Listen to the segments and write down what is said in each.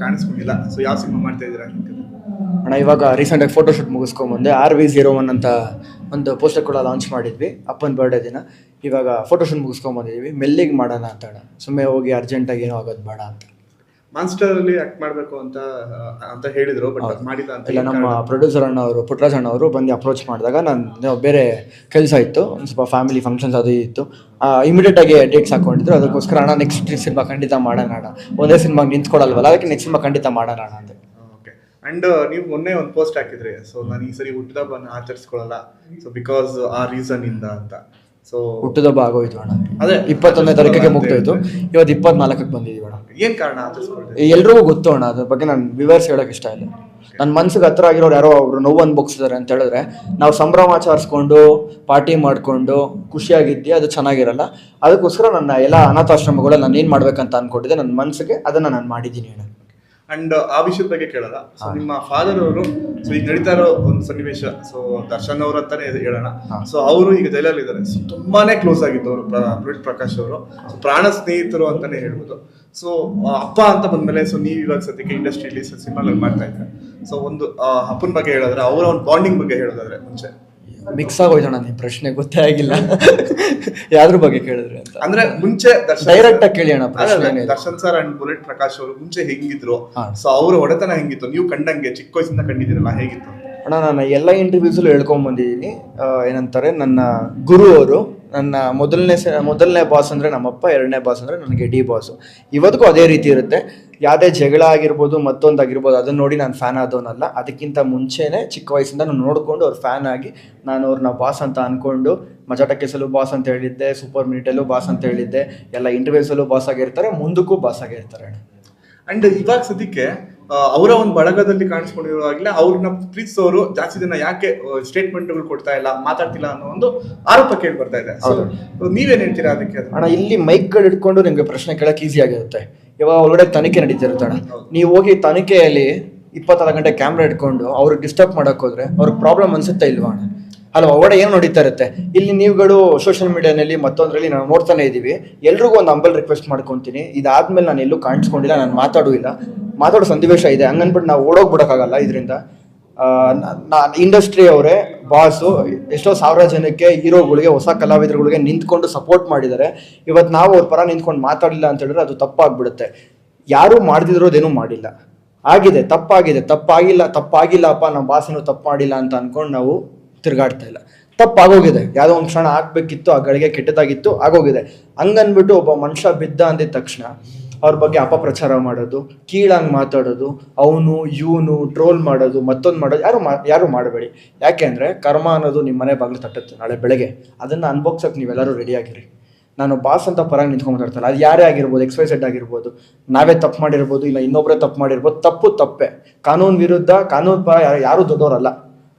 ಕಾಣಿಸ್ಕೊಂಡಿಲ್ಲ. So ಯಾವ cinema ಮಾಡ್ತಾ ಇದ್ದೀರಾ ಅಣ್ಣ, ಇವಾಗ ರೀಸೆಂಟಾಗಿ ಫೋಟೋಶೂಟ್ ಮುಗಿಸ್ಕೊಂಬಂದೆ ಆರ್ ವಿ ಜೀರೋ ಒನ್ ಅಂತ ಒಂದು ಪೋಸ್ಟರ್ ಕೂಡ ಲಾಂಚ್ ಮಾಡಿದ್ವಿ, ಅಪ್ಪನ ಬರ್ಡೇ ದಿನ. ಇವಾಗ ಫೋಟೋ ಶೂಟ್ ಮುಗಿಸ್ಕೊಂಬಂದಿದ್ವಿ ಮೆಲ್ಲಿಗೆ ಮಾಡೋಣ ಅಂತ ಅಣ್ಣ. ಸುಮ್ಮನೆ ಹೋಗಿ ಅರ್ಜೆಂಟಾಗಿ ಏನೋ ಆಗೋದು ಬೇಡ ಅಂತ. ಮಾನ್ಸ್ಟರ್ ಅಲ್ಲಿ ಆಕ್ಟ್ ಮಾಡಬೇಕು ಅಂತ ಅಂತ ಹೇಳಿದ್ರು ಬಟ್ ಮಾಡಿಲ್ಲ ಅಂತ ಇಲ್ಲ ನಮ್ಮ ಪ್ರೊಡ್ಯೂಸರ್ ಅಣ್ಣ ಅವರು ಪುಟ್ಟರಾಜ್ ಅಣ್ಣ ಅವರು ಬಂದು ಅಪ್ರೋಚ್ ಮಾಡಿದಾಗ ನಾನು ಬೇರೆ ಕೆಲಸ ಇತ್ತು ಒಂದು ಸ್ವಲ್ಪ ಫ್ಯಾಮಿಲಿ ಫಂಕ್ಷನ್ಸ್ ಅದು ಇತ್ತು. ಇಮಿಡಿಯೇಟ್ ಆಗಿ ಡೇಟ್ಸ್ ಹಾಕೊಂಡಿದ್ರು ಅದಕ್ಕೋಸ್ಕರ ಅಣ್ಣ ನೆಕ್ಸ್ಟ್ ಸಿನಿಮಾ ಖಂಡಿತ ಮಾಡೋಣ ಅಣ್ಣ. ಒಂದೇ ಸಿನಿಮಾಗೆ ನಿಂತ್ಕೊಡಲ್ವಲ್ಲ ಅದಕ್ಕೆ ನೆಕ್ಸ್ಟ್ ಸಿನಿಮಾ ಖಂಡಿತ ಮಾಡೋಣ ಅಣ್ಣ ಅಂತ ಓಕೆ ಅಂಡ್ ನೀವು ಮೊನ್ನೆ ಒಂದು ಪೋಸ್ಟ್ ಹಾಕಿದ್ರಿ ಸೊ ನಾನು ಈ ಸರಿ ಹುಟ್ಟಿದಬ್ಬನ ಆಚರಿಸ್ಕೊಳ್ಳಲ್ಲ ಸೊ ಬಿಕಾಸ್ ಆ ರೀಸನ್ ಇಂದ ಅಂತ. ಸೊ ಹುಟ್ಟಿದಬ್ಬ ಆಗೋಯ್ತು ಅಣ್ಣ. ಅದೇ ಇಪ್ಪತ್ತೊಂದನೇ ತಾರೀಕಿಗೆ ಮುಗ್ದೋಯ್ತು. ಇವತ್ತು ಇಪ್ಪತ್ನಾಲ್ಕಕ್ಕೆ ಬಂದಿದ್ದೀವಿ ಅಣ್ಣ. ಏನ್ ಕಾರಣ ಎಲ್ರಿಗೂ ಗೊತ್ತು ಅಣ್ಣ, ಅದ್ರ ಬಗ್ಗೆ ನಾನು ವಿವರ್ಸ್ ಹೇಳಕ್ ಇಷ್ಟ ಇಲ್ಲ. ನನ್ನ ಮನ್ಸಿಗೆ ಹತ್ರ ಆಗಿರೋರು ಯಾರೋ ಅವರು ನೋವು ಅನ್ಭೋಗಿಸಿದಾರೆ ಅಂತ ಹೇಳಿದ್ರೆ, ನಾವು ಸಂಭ್ರಮಾಚರಿಸ್ಕೊಂಡು ಪಾರ್ಟಿ ಮಾಡ್ಕೊಂಡು, ಖುಷಿಯಾಗಿದ್ದೆ, ಅದು ಚೆನ್ನಾಗಿರಲ್ಲ. ಅದಕ್ಕೋಸ್ಕರ ನನ್ನ ಎಲ್ಲ ಅನಾಥಾಶ್ರಮಗಳಲ್ಲಿ ನಾನು ಏನು ಮಾಡ್ಬೇಕಂತ ಅನ್ಕೊಂಡಿದ್ದೆ ನನ್ನ ಮನಸ್ಸಿಗೆ ಅದನ್ನ ನಾನು ಮಾಡಿದ್ದೀನಿ ಅಣ್ಣ. ಅಂಡ್ ಆ ವಿಷಯದ ಬಗ್ಗೆ ಕೇಳಲ್ಲ ಸೊ ನಿಮ್ಮ ಫಾದರ್ ಅವರು ಸೊ ಈಗ ನಡೀತಾ ಇರೋ ಒಂದು ಸನ್ನಿವೇಶ ಸೊ ದರ್ಶನ್ ಅವ್ರ ಅಂತಾನೆ ಹೇಳೋಣ. ಸೊ ಅವರು ಈಗ ಜೈಲಲ್ಲಿ ಇದ್ದಾರೆ. ಸೊ ತುಂಬಾನೇ ಕ್ಲೋಸ್ ಆಗಿತ್ತು ಅವರು ಪ್ರವೀಣ್ ಪ್ರಕಾಶ್ ಅವರು. ಸೊ ಪ್ರಾಣ ಸ್ನೇಹಿತರು ಅಂತಾನೆ ಹೇಳ್ಬೋದು. ಸೊ ಅಪ್ಪ ಅಂತ ಬಂದ್ಮೇಲೆ ಸೊ ನೀವು ಇವಾಗ ಸದ್ಯಕ್ಕೆ ಇಂಡಸ್ಟ್ರಿಯಲ್ಲಿ ಸಿನಿಮಾಗಳು ಮಾಡ್ತಾ ಇದ್ದಾರೆ. ಸೊ ಒಂದು ಅಪ್ಪನ ಬಗ್ಗೆ ಹೇಳಿದ್ರೆ ಅವರ ಒಂದು ಬಾಂಡಿಂಗ್ ಬಗ್ಗೆ ಹೇಳೋದಾದ್ರೆ ಮುಂಚೆ. ಮಿಕ್ಸ್ ಆಗೋಯ್ತು ನಿಮ್ ಪ್ರಶ್ನೆ ಗೊತ್ತೇ ಆಗಿಲ್ಲ. ಯಾವ್ದ್ರ ಬಗ್ಗೆ ಕೇಳಿದ್ರೆ ಅಂತ? ಅಂದ್ರೆ ಮುಂಚೆ ಡೈರೆಕ್ಟ್ ಆಗಿ ಕೇಳಿ ಅಣ್ಣ ಪ್ರಶ್ನೆ Darshan sir and bullet Prakash ಅವರು ಮುಂಚೆ ಹೆಂಗಿದ್ರು. ಸೊ ಅವ್ರ ಒಡೆತನ ಹೆಂಗಿತ್ತು? ನೀವು ಕಂಡಂಗೆ ಚಿಕ್ಕ ವಯಸ್ಸಿಂದ ಕಂಡಿದ್ದೀರಲ್ಲ ಹೇಗಿತ್ತು? ಅಣ್ಣ ನಾನು ಎಲ್ಲ ಇಂಟರ್ವ್ಯೂಸಲ್ಲೂ ಹೇಳ್ಕೊಂಡ್ ಬಂದಿದ್ದೀನಿ. ಏನಂತಾರೆ ನನ್ನ ಗುರು ಅವರು ನನ್ನ ಮೊದಲನೇ ಮೊದಲನೇ ಬಾಸ್ ಅಂದರೆ ನಮ್ಮಪ್ಪ ಎರಡನೇ ಬಾಸ್ ಅಂದರೆ ನನಗೆ ಡಿ ಬಾಸು ಇವತ್ತಿಗೂ ಅದೇ ರೀತಿ ಇರುತ್ತೆ. ಯಾವುದೇ ಜಗಳ ಆಗಿರ್ಬೋದು ಮತ್ತೊಂದು ಆಗಿರ್ಬೋದು ಅದನ್ನ ನೋಡಿ ನಾನು ಫ್ಯಾನ್ ಆದವನಲ್ಲ. ಅದಕ್ಕಿಂತ ಮುಂಚೆನೇ ಚಿಕ್ಕ ವಯಸ್ಸಿಂದ ನಾನು ನೋಡಿಕೊಂಡು ಅವ್ರ ಫ್ಯಾನ್ ಆಗಿ ನಾನು ಅವ್ರನ್ನ ಬಾಸ್ ಅಂತ ಅಂದ್ಕೊಂಡು ಮಜಾಟ ಕೇಸಲ್ಲೂ ಬಾಸ್ ಅಂತ ಹೇಳಿದ್ದೆ ಸೂಪರ್ ಮಿನಿಟಲ್ಲೂ ಬಾಸ್ ಅಂತ ಹೇಳಿದ್ದೆ ಎಲ್ಲ ಇಂಟರ್ವ್ಯೂಸಲ್ಲೂ ಬಾಸ್ ಆಗಿರ್ತಾರೆ ಮುಂದಕ್ಕೂ ಬಾಸ್ ಆಗಿರ್ತಾರೆ. ಅಂಡ್ ಇವಾಗ ಸದ್ಯಕ್ಕೆ ಅವರ ಒಂದು ಬಳಗದಲ್ಲಿ ಕಾಣಿಸ್ಕೊಂಡಿರುವಾಗಲೇ ಅವ್ರನ್ನ ಪ್ರೀತಿಸೋರು ಜಾಸ್ತಿ ಜನ ಯಾಕೆ ಸ್ಟೇಟ್ಮೆಂಟ್ಗಳು ಕೊಡ್ತಾ ಇಲ್ಲ ಮಾತಾಡ್ತಿಲ್ಲ ಅನ್ನೋ ಒಂದು ಆರೋಪ ಕೇಳಿ ಬರ್ತಾ ಇದೆ. ನೀವೇನ್ ಹೇಳ್ತೀರಾ ಅದಕ್ಕೆ ಅದು? ಅಣ್ಣ ಇಲ್ಲಿ ಮೈಕ್ಗಳು ಇಟ್ಕೊಂಡು ನಿಮಗೆ ಪ್ರಶ್ನೆ ಕೇಳಕ್ಕೆ ಈಸಿ ಆಗಿರುತ್ತೆ. ಇವಾಗ ಒಳಗಡೆ ತನಿಖೆ ನಡೀತಿರ್ತಾಳೆ ನೀವು ಹೋಗಿ ತನಿಖೆಯಲ್ಲಿ ಇಪ್ಪತ್ತಾರು ಗಂಟೆ ಕ್ಯಾಮ್ರಾ ಇಟ್ಕೊಂಡು ಅವ್ರಿಗೆ ಡಿಸ್ಟರ್ಬ್ ಮಾಡಕ್ ಹೋದ್ರೆ ಅವ್ರಿಗೆ ಪ್ರಾಬ್ಲಮ್ ಅನ್ಸುತ್ತೆ ಇಲ್ವಾ ಅಲ್ವಾ? ಒಳಗಡೆ ಏನು ನಡೀತಾ ಇರುತ್ತೆ? ಇಲ್ಲಿ ನೀವುಗಳು ಸೋಷಿಯಲ್ ಮೀಡಿಯಾನಲ್ಲಿ ಮತ್ತೊಂದರಲ್ಲಿ ನಾವು ನೋಡ್ತಾನೆ ಇದ್ದೀವಿ. ಎಲ್ರಿಗೂ ಒಂದು ಅಂಬಲ್ ರಿಕ್ವೆಸ್ಟ್ ಮಾಡ್ಕೊತೀನಿ. ಇದಾದ್ಮೇಲೆ ನಾನು ಎಲ್ಲೂ ಕಾಣಿಸ್ಕೊಂಡಿಲ್ಲ, ನಾನು ಮಾತಾಡೂ ಇಲ್ಲ. ಮಾತಾಡೋ ಸನ್ನಿವೇಶ ಇದೆ. ಹಂಗನ್ಬಿಟ್ಟು ನಾವು ಓಡೋಗ್ಬಿಡಕ್ಕಾಗಲ್ಲ ಇದರಿಂದ. ಇಂಡಸ್ಟ್ರಿ ಅವರೇ ಬಾಸು, ಎಷ್ಟೋ ಸಾವಿರ ಜನಕ್ಕೆ, ಹೀರೋಗಳಿಗೆ, ಹೊಸ ಕಲಾವಿದರುಗಳಿಗೆ ನಿಂತ್ಕೊಂಡು ಸಪೋರ್ಟ್ ಮಾಡಿದ್ದಾರೆ. ಇವತ್ತು ನಾವು ಅವ್ರ ಪರ ನಿಂತ್ಕೊಂಡು ಮಾತಾಡಲಿಲ್ಲ ಅಂತ ಹೇಳಿದ್ರೆ ಅದು ತಪ್ಪಾಗ್ಬಿಡುತ್ತೆ. ಯಾರು ಮಾಡ್ದಿರೋದೇನೂ ಮಾಡಿಲ್ಲ. ಆಗಿದೆ, ತಪ್ಪಾಗಿದೆ, ತಪ್ಪಾಗಿಲ್ಲ, ತಪ್ಪಾಗಿಲ್ಲಪ್ಪ ನಮ್ಮ ಬಾಸನು ತಪ್ಪು ಮಾಡಿಲ್ಲ ಅಂತ ಅನ್ಕೊಂಡು ನಾವು ತಿರುಗಾಡ್ತಾ ಇಲ್ಲ. ತಪ್ಪಾಗೋಗಿದೆ. ಯಾವುದೋ ಒಂದು ಕ್ಷಣ ಆಗ್ಬೇಕಿತ್ತು, ಆ ಗಳಿಗೆ ಕೆಟ್ಟದಾಗಿತ್ತು, ಆಗೋಗಿದೆ. ಹಂಗನ್ಬಿಟ್ಟು ಒಬ್ಬ ಮನುಷ್ಯ ಬಿದ್ದ ಅಂದಿದ ತಕ್ಷಣ ಅವ್ರ ಬಗ್ಗೆ ಅಪಪ್ರಚಾರ ಮಾಡೋದು, ಕೀಳಾಗಿ ಮಾತಾಡೋದು, ಅವನು, ಇವನು ಟ್ರೋಲ್ ಮಾಡೋದು, ಮತ್ತೊಂದು ಮಾಡೋದು, ಯಾರು ಮಾ, ಯಾರು ಮಾಡಬೇಡಿ. ಯಾಕೆ ಅಂದರೆ ಕರ್ಮ ಅನ್ನೋದು ನಿಮ್ಮ ಮನೆ ಬಾಗಿಲು ತಟ್ಟುತ್ತೆ ನಾಳೆ ಬೆಳಗ್ಗೆ. ಅದನ್ನು ಅನ್ಭೋಗ್ಸಕ್ಕೆ ನೀವೆಲ್ಲರೂ ರೆಡಿ ಆಗಿರಿ. ನಾನು ಬಾಸ್ ಅಂತ ಪರಾಗಿ ನಿಂತ್ಕೊಂಡು ಅದು ಯಾರೇ ಆಗಿರ್ಬೋದು ಎಕ್ಸ್ ವೈ ಆಗಿರ್ಬೋದು, ನಾವೇ ತಪ್ಪು ಮಾಡಿರ್ಬೋದು, ಇಲ್ಲ ಇನ್ನೊಬ್ಬರೇ ತಪ್ಪು ಮಾಡಿರ್ಬೋದು, ತಪ್ಪು ತಪ್ಪೇ. ಕಾನೂನು ವಿರುದ್ಧ, ಕಾನೂನು ಪರ ಯಾರೂ ದೊಡ್ಡವರಲ್ಲ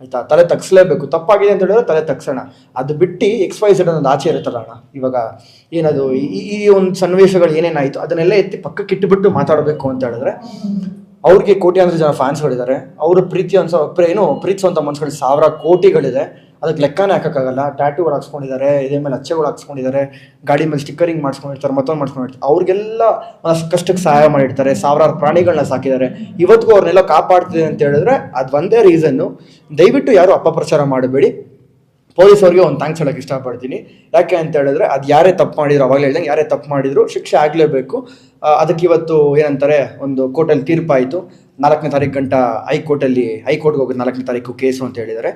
ಆಯ್ತಾ? ತಲೆ ತಗ್ಸ್ಲೇಬೇಕು. ತಪ್ಪಾಗಿದೆ ಅಂತ ಹೇಳಿದ್ರೆ ತಲೆ ತಗ್ಸೋಣ. ಅದು ಬಿಟ್ಟು ಎಕ್ಸ್ ವೈ ಆಚೆ ಇರುತ್ತಲ್ಲ ಅಣ್ಣ, ಇವಾಗ ಏನದು, ಈ ಈ ಒಂದು ಸನ್ನಿವೇಶಗಳು ಏನೇನಾಯಿತು, ಅದನ್ನೆಲ್ಲ ಎತ್ತಿ ಪಕ್ಕಕ್ಕೆ ಇಟ್ಟುಬಿಟ್ಟು ಮಾತಾಡಬೇಕು ಅಂತ ಹೇಳಿದ್ರೆ ಅವ್ರಿಗೆ ಕೋಟ್ಯಾಂತರ ಜನ ಫ್ಯಾನ್ಸ್ಗಳಿದ್ದಾರೆ ಅವರ ಪ್ರೀತಿ ಅನ್ಸೋ ಏನು ಪ್ರೀತಿಸುವಂಥ ಮನ್ಸುಗಳು ಸಾವಿರ ಕೋಟಿಗಳಿದೆ. ಅದಕ್ಕೆ ಲೆಕ್ಕನೇ ಹಾಕೋಕ್ಕಾಗಲ್ಲ. ಟ್ಯಾಟೂಗಳು ಹಾಕ್ಸ್ಕೊಂಡಿದ್ದಾರೆ ಇದೇ ಮೇಲೆ ಅಚ್ಚೆಗಳು ಹಾಕ್ಸ್ಕೊಂಡಿದ್ದಾರೆ ಗಾಡಿ ಮೇಲೆ ಸ್ಟಿಕ್ಕರಿಂಗ್ ಮಾಡ್ಸ್ಕೊಂಡಿರ್ತಾರೆ, ಮತ್ತೊಂದು ಮಾಡ್ಸ್ಕೊಂಡಿರ್ತಾರೆ. ಅವ್ರಿಗೆಲ್ಲ ಕಷ್ಟಕ್ಕೆ ಸಹಾಯ ಮಾಡಿರ್ತಾರೆ. ಸಾವಿರಾರು ಪ್ರಾಣಿಗಳನ್ನ ಸಾಕಿದ್ದಾರೆ ಇವತ್ತಿಗೂ ಅವ್ರನ್ನೆಲ್ಲ ಕಾಪಾಡ್ತಿದೆ ಅಂತ ಹೇಳಿದ್ರೆ ಅದು ಒಂದೇ ರೀಸನ್ನು ದಯವಿಟ್ಟು ಯಾರು ಅಪಪ್ರಚಾರ ಮಾಡಬೇಡಿ. ಪೊಲೀಸ್ ಅವ್ರಿಗೆ ಒಂದು ಥ್ಯಾಂಕ್ಸ್ ಹೇಳಕ್ಕೆ ಇಷ್ಟಪಡ್ತೀನಿ. ಯಾಕೆ ಅಂತ ಹೇಳಿದ್ರೆ ಅದು ಯಾರೇ ತಪ್ಪು ಮಾಡಿದ್ರು, ಅವಾಗಲೇ ಹೇಳಿದಂಗೆ ಯಾರೇ ತಪ್ಪು ಮಾಡಿದ್ರು, ಶಿಕ್ಷೆ ಆಗಲೇಬೇಕು. ಅದಕ್ಕೆ ಇವತ್ತು ಏನಂತಾರೆ, ಒಂದು ಕೋರ್ಟಲ್ಲಿ ತೀರ್ಪಾಯಿತು. ನಾಲ್ಕನೇ ತಾರೀಕು ಗಂಟ ಹೈಕೋರ್ಟಲ್ಲಿ, ಹೈಕೋರ್ಟ್ಗೆ ಹೋಗೋದು ನಾಲ್ಕನೇ ತಾರೀಕು ಕೇಸು ಅಂತ ಹೇಳಿದ್ದಾರೆ.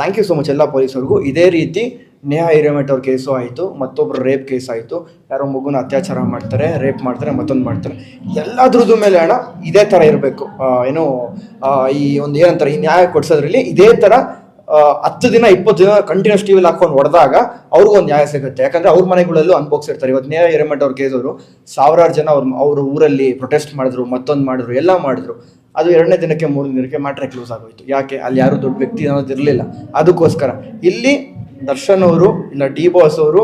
ಥ್ಯಾಂಕ್ ಯು ಸೊ ಮಚ್ ಎಲ್ಲ ಪೊಲೀಸರಿಗೂ. ಇದೇ ರೀತಿ ನೇಹಾ ಹಿರೇಮಠ್ ಅವ್ರ ಕೇಸು ಆಯಿತು ಮತ್ತೊಬ್ಬರು ರೇಪ್ ಕೇಸ್ ಆಯಿತು. ಯಾರೋ ಮಗುನ ಅತ್ಯಾಚಾರ ಮಾಡ್ತಾರೆ ರೇಪ್ ಮಾಡ್ತಾರೆ, ಮತ್ತೊಂದು ಮಾಡ್ತಾರೆ. ಎಲ್ಲದ್ರದ್ದು ಮೇಲೆ ಹಣ ಇದೇ ಥರ ಇರಬೇಕು. ಏನು ಈ ಒಂದು ಏನಂತಾರೆ, ಈ ನ್ಯಾಯ ಕೊಡ್ಸೋದ್ರಲ್ಲಿ ಇದೇ ಥರ ಹತ್ತು ದಿನ, ಇಪ್ಪತ್ತು ದಿನ ಕಂಟಿನ್ಯೂಸ್ ಟಿವಿಲಿ ಹಾಕೊಂಡು ಹೊಡೆದಾಗ ಅವ್ರಿಗೂ ಒಂದು ನ್ಯಾಯ ಸಿಗುತ್ತೆ. ಯಾಕಂದ್ರೆ ಅವ್ರ ಮನೆಗಳಲ್ಲೂ ಅನ್ಭೋಗ್ಸಿರ್ತಾರೆ ಇವತ್ತು ನೇರ ಹಿರೇಮಠ ಅವ್ರ ಕೇಸ್ ಅವರು ಸಾವಿರಾರು ಜನ ಅವ್ರ ಅವ್ರ ಊರಲ್ಲಿ ಪ್ರೊಟೆಸ್ಟ್ ಮಾಡಿದ್ರು, ಮತ್ತೊಂದು ಮಾಡಿದ್ರು, ಎಲ್ಲ ಮಾಡಿದ್ರು. ಅದು ಎರಡನೇ ದಿನಕ್ಕೆ ಮೂರನೇ ದಿನಕ್ಕೆ ಮ್ಯಾಟ್ರೆ ಕ್ಲೋಸ್ ಆಗೋಯ್ತು. ಯಾಕೆ? ಅಲ್ಲಿ ಯಾರು ದೊಡ್ಡ ವ್ಯಕ್ತಿ ಅನ್ನೋದು ಇರಲಿಲ್ಲ ಅದಕ್ಕೋಸ್ಕರ. ಇಲ್ಲಿ ದರ್ಶನ್ ಅವರು ಇಲ್ಲ ಡಿ ಬಾಸ್ ಅವರು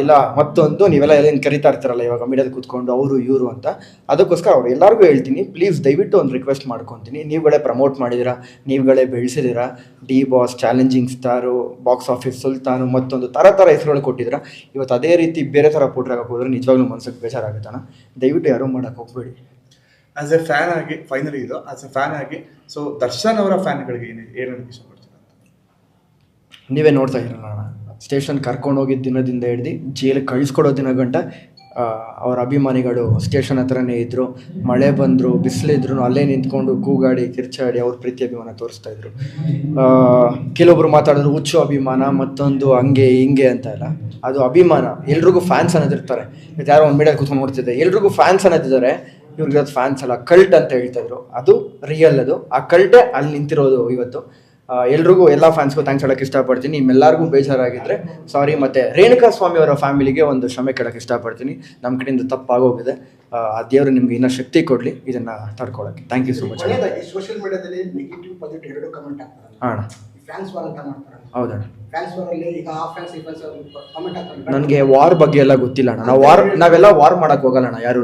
ಇಲ್ಲ ಮತ್ತೊಂದು ನೀವೆಲ್ಲ ಏನು ಕರಿತಾ ಇರ್ತಾರಲ್ಲ ಇವಾಗ ಮೀಡಿಯಾದ ಕೂತ್ಕೊಂಡು ಅವರು, ಇವರು ಅಂತ. ಅದಕ್ಕೋಸ್ಕರ ಅವ್ರು ಎಲ್ಲರಿಗೂ ಹೇಳ್ತೀನಿ ಪ್ಲೀಸ್ ದಯವಿಟ್ಟು ಒಂದು ರಿಕ್ವೆಸ್ಟ್ ಮಾಡ್ಕೊತೀನಿ. ನೀವುಗಳೇ ಪ್ರಮೋಟ್ ಮಾಡಿದಿರಾ ನೀವುಗಳೇ ಬೆಳೆಸಿದಿರಾ D boss challenging star box office Sultan, ಮತ್ತೊಂದು ಥರ ಥರ ಹೆಸರುಗಳು ಕೊಟ್ಟಿದ್ದೀರಾ? ಇವತ್ತು ಅದೇ ರೀತಿ ಬೇರೆ ಥರ ಪೋಟ್ರಾಗಕ್ಕೆ ಹೋದ್ರೆ ನಿಜವಾಗ್ಲೂ ಮನ್ಸಿಗೆ ಬೇಜಾರಾಗುತ್ತಾನ? ದಯವಿಟ್ಟು ಯಾರೂ ಮಾಡೋಕ್ಕೆ ಹೋಗ್ಬೇಡಿ. ಆಸ್ ಎ ಫ್ಯಾನ್ ಆಗಿ ಫೈನಲಿ ಇದು ಆಸ್ ಎ ಫ್ಯಾನ್ ಆಗಿ ಸೊ ದರ್ಶನ್ ಅವರ ಫ್ಯಾನ್ಗಳಿಗೆ ಏನು ಏನು ನೀವೇ ನೋಡ್ತಾ ಇರಲ್ಲ ಸ್ಟೇಷನ್ ಕರ್ಕೊಂಡು ಹೋಗಿದ್ದ ದಿನದಿಂದ ಹಿಡ್ದು ಜೈಲಿಗೆ ಕಳಿಸ್ಕೊಡೋ ದಿನ ಗಂಟ ಅವ್ರ ಅಭಿಮಾನಿಗಳು ಸ್ಟೇಷನ್ ಹತ್ರನೇ ಇದ್ದರು ಮಳೆ ಬಂದರು, ಬಿಸಿಲಿದ್ರು, ಅಲ್ಲೇ ನಿಂತ್ಕೊಂಡು ಕೂಗಾಡಿ, ಕಿರ್ಚಾಡಿ ಅವ್ರ ಪ್ರೀತಿ ಅಭಿಮಾನ ತೋರಿಸ್ತಾ ಇದ್ರು. ಕೆಲವೊಬ್ರು ಮಾತಾಡಿದ್ರು, ಹುಚ್ಚು ಅಭಿಮಾನ, ಮತ್ತೊಂದು ಹಂಗೆ, ಹಿಂಗೆ ಅಂತ ಎಲ್ಲ. ಅದು ಅಭಿಮಾನ. ಎಲ್ರಿಗೂ ಫ್ಯಾನ್ಸ್ ಅನ್ನೋದಿರ್ತಾರೆ. ಯಾರೋ ಒಂದು ಮೀಡಿಯಾ ಕೂತ್ಕೊಂಡು ನೋಡ್ತಿದ್ದೆ. ಎಲ್ರಿಗೂ ಫ್ಯಾನ್ಸ್ ಅನ್ನೋದಿದ್ದಾರೆ. ಇವ್ರಿಗೆ ಅದು ಫ್ಯಾನ್ಸ್ ಅಲ್ಲ ಕಲ್ಟ್ ಅಂತ ಹೇಳ್ತಾ ಇದ್ರು. ಅದು ರಿಯಲ್ ಅದು. ಆ ಕಲ್ಟೇ ಅಲ್ಲಿ ನಿಂತಿರೋದು ಇವತ್ತು. ಎಲ್ರಿಗೂ ಎಲ್ಲ ಫ್ಯಾನ್ಸ್ಗೂ ಥ್ಯಾಂಕ್ಸ್ ಹೇಳಕ್ಕೆ ಇಷ್ಟಪಡ್ತೀನಿ. ನಿಮ್ಮೆಲ್ಲರಿಗೂ ಬೇಜಾರಾಗಿದ್ದರೆ ಸಾರಿ ಮತ್ತೆ ರೇಣುಕಾ ಸ್ವಾಮಿ ಅವರ ಫ್ಯಾಮಿಲಿಗೆ ಒಂದು ಕ್ಷಮೆ ಕೇಳಕ್ಕೆ ಇಷ್ಟಪಡ್ತೀನಿ. ನಮ್ಮ ಕಡೆಯಿಂದ ತಪ್ಪಾಗೋಗಿದೆ. ಆ ದೇವರು ನಿಮ್ಗೆ ಇನ್ನೂ ಶಕ್ತಿ ಕೊಡಲಿ. ಇದನ್ನ ತಡ್ಕೊಳಕ್ಕೆ. Thank you so much social ಮೀಡಿಯಾದಲ್ಲಿ ನೆಗೆಟಿವ್ ಪಾಸಿಟಿವ್ ಎರಡು ಕಮೆಂಟ್ ಹೌದಣ್ಣ. ನನಗೆ ವಾರ್ ಬಗ್ಗೆ ಎಲ್ಲ ಗೊತ್ತಿಲ್ಲ ಅಣ್ಣ. ನಾವು ವಾರ್ ನಾವೆಲ್ಲ ವಾರ್ ಮಾಡಕ್ ಹೋಗಲ್ಲ ಅಣ್ಣ ಯಾರೂ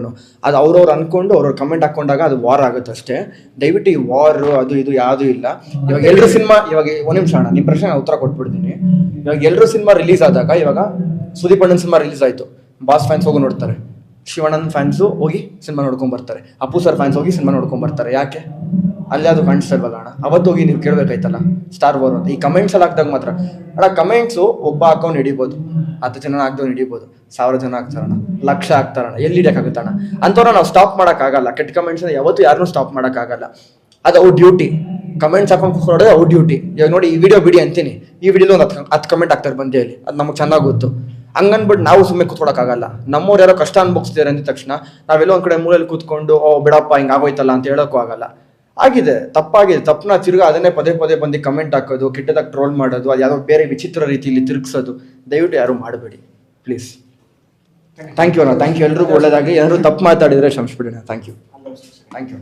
ಅದು ಅವ್ರವ್ರು ಅನ್ಕೊಂಡು ಅವ್ರವ್ರ ಕಮೆಂಟ್ ಹಾಕೊಂಡಾಗ ಅದು ವಾರ್ ಆಗುತ್ತೆ ಅಷ್ಟೇ. ದಯವಿಟ್ಟು ಈ ವಾರ್ ಅದು ಇದು ಯಾವುದು ಇಲ್ಲ. ಇವಾಗ ಎಲ್ಲರೂ ಸಿನಿಮಾ ಇವಾಗ ಒಂದು ನಿಮಿಷ ಅಣ್ಣ ನಿಮ್ಮ ಪ್ರಶ್ನೆ ಉತ್ತರ ಕೊಟ್ಬಿಡ್ತೀನಿ. ಇವಾಗ ಎಲ್ಲರೂ ಸಿನಿಮಾ ರಿಲೀಸ್ ಆದಾಗ, ಇವಾಗ ಸುದೀಪ್ ಅಣ್ಣನ ಸಿನಿಮಾ ರಿಲೀಸ್ ಆಯಿತು. ಬಾಸ್ ಫ್ಯಾನ್ಸ್ ಹೋಗಿ ನೋಡ್ತಾರೆ. ಶಿವಣ್ಣನ ಫ್ಯಾನ್ಸು ಹೋಗಿ ಸಿನಿಮಾ ನೋಡ್ಕೊಂಡ್ ಬರ್ತಾರೆ. ಅಪ್ಪು ಸರ್ ಫ್ಯಾನ್ಸ್ ಹೋಗಿ ಸಿನಿಮಾ ನೋಡ್ಕೊಂಡ್ ಬರ್ತಾರೆ. ಯಾಕೆ? ಅಲ್ಲಿ ಅದು ಕಾಣಿಸ್ತಲ್ವಲ್ಲ ಅಣ್ಣ ಅವತ್ತು ಹೋಗಿ ನೀವು ಕೇಳಬೇಕಾಯ್ತಲ್ಲ? ಸ್ಟಾರ್ ಬೋರ್ ಅಂತ. ಈ ಕಮೆಂಟ್ಸ್ ಅಲ್ಲಿ ಹಾಕ್ದಾಗ ಮಾತ್ರ. ಅಣ್ಣ ಕಮೆಂಟ್ಸು ಒಬ್ಬ ಅಕೌಂಟ್ ಹಿಡಿಬೋದು. ಹತ್ತು ಜನ ಹಾಕ್ದವ್ನು ಹಿಡಿಬೋದು. ಸಾವಿರ ಜನ ಹಾಕ್ತಾರಣ್ಣ ಲಕ್ಷ ಹಾಕ್ತಾರಣ್ಣ ಎಲ್ಲಿ ಹಿಡಿಯೋಕ್ಕಾಗುತ್ತೆ ಅಣ್ಣ ಅಂಥವ್ರನ್ನ ನಾವು ಸ್ಟಾಪ್ ಮಾಡೋಕ್ಕಾಗಲ್ಲ. ಕೆಟ್ಟ ಕಮೆಂಟ್ಸ್ ಯಾವತ್ತೂ ಯಾರನ್ನೂ ಸ್ಟಾಪ್ ಮಾಡೋಕ್ಕಾಗಲ್ಲ. ಅದು ಅವ್ರ ಡ್ಯೂಟಿ ಕಮೆಂಟ್ಸ್ ಹಾಕೊಂಡು ಕೂತ್ಕೊಳ್ಳೋದು ಅವ್ರ ಡ್ಯೂಟಿ ಇವಾಗ ನೋಡಿ, ಈ ವಿಡಿಯೋ ಬಿಡಿ ಅಂತೀನಿ. ಈ ವಿಡಿಯೋಲಿ ಒಂದು ಹತ್ತು ಹತ್ತು ಕಮೆಂಟ್ ಹಾಕ್ತಾರೆ ಹೇಳಿ. ಅದು ನಮಗೆ ಚೆನ್ನಾಗಿ ಗೊತ್ತು. ಹಂಗನ್ಬಿಟ್ಟು ನಾವು ಸುಮ್ಮನೆ ಕೂತ್ಕೊಳಕ್ಕಾಗಲ್ಲ. ನಮ್ಮವ್ರು ಯಾರೋ ಕಷ್ಟ ಅನ್ಭವಿಸ್ತಿದ್ದಾರೆ ಅಂದ ತಕ್ಷಣ ನಾವೆಲ್ಲೋ ಒಂದು ಕಡೆ ಮೂಲೆಯಲ್ಲಿ ಕೂತ್ಕೊಂಡು, ಓ, ಬಿಡಪ್ಪ, ಹಿಂಗೆ ಆಗೋಯ್ತಲ್ಲ ಅಂತ ಹೇಳೋಕ್ಕೂ ಆಗಲ್ಲ. ಆಗಿದೆ, ತಪ್ಪಾಗಿದೆ, ತಪ್ಪನ್ನ ತಿರ್ಗಾ ಅದನ್ನೇ ಪದೇ ಪದೇ ಬಂದು ಕಮೆಂಟ್ ಹಾಕೋದು, ಕೆಟ್ಟದಾಗ ಟ್ರೋಲ್ ಮಾಡೋದು, ಅದು ಯಾವುದೋ ಬೇರೆ ವಿಚಿತ್ರ ರೀತಿಯಲ್ಲಿ ತಿರುಗಿಸೋದು, ದಯವಿಟ್ಟು ಯಾರು ಮಾಡಬೇಡಿ ಪ್ಲೀಸ್ ಥ್ಯಾಂಕ್ ಯು ಅಣ್ಣ ಥ್ಯಾಂಕ್ ಯು ಎಲ್ರಿಗೂ ಒಳ್ಳೇದಾಗಿ ಏನಾದ್ರು ತಪ್ಪು ಮಾತಾಡಿದ್ರೆ ಕ್ಷಮಿಸ್ಬಿಡಿ ಅಣ್ಣ. Thank you thank you